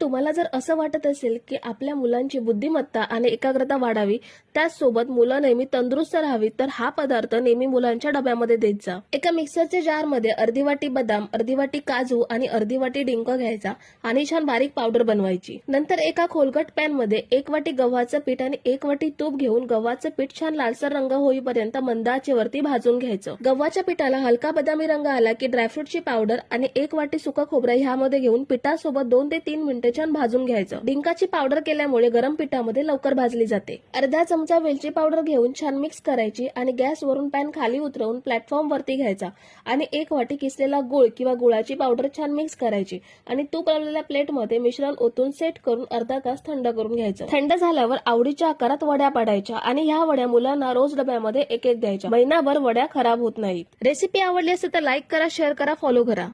तुम्हाला जर असं वाटत असेल की आपल्या मुलांची बुद्धिमत्ता आणि एकाग्रता वाढावी त्याचसोबत मुलं नेहमी तंदुरुस्त राहावी तर हा पदार्थ नेहमी मुलांच्या डब्यामध्ये देत जा. एका मिक्सरच्या जारमध्ये अर्धी वाटी बदाम अर्धी वाटी काजू आणि अर्धी वाटी डिंक घ्यायचा आणि छान बारीक पावडर बनवायची. नंतर एका खोलगट पॅनमध्ये एक वाटी गव्हाचं पीठ आणि एक वाटी तूप घेऊन गव्हाचं पीठ छान लालसर रंग होईपर्यंत मंदाचे वरती भाजून घ्यायचं. गव्हाच्या पिठाला हलका बदामी रंग आला की ड्रायफ्रुटची पावडर आणि एक वाटी सुका खोबरा ह्यामध्ये घेऊन पिठासोबत दोन ते तीन मिनिटं छान भाजून घ्यायचं. डिंकाची पावडर केल्यामुळे गरम पिठामध्ये लवकर भाजली जाते. अर्धा चमचा वेलची पावडर घेऊन छान मिक्स करायची आणि गॅसवरून पॅन खाली उतरवून प्लॅटफॉर्म वरती घ्यायचा. आणि एक वाटी किसलेला गुळ किंवा गुळाची पावडर छान मिक्स करायची. आणि तूप लावलेल्या प्लेटमध्ये मिश्रण ओतून सेट करून अर्धा तास थंड करून घ्यायचं. थंड झाल्यावर आवडीच्या आकारात वड्या पाडायच्या आणि ह्या वड्या मुलांना रोज डब्यामध्ये एक एक द्यायच्या. महिनाभर वड्या खराब होत नाहीत. रेसिपी आवडली असेल तर लाईक करा शेअर करा फॉलो करा.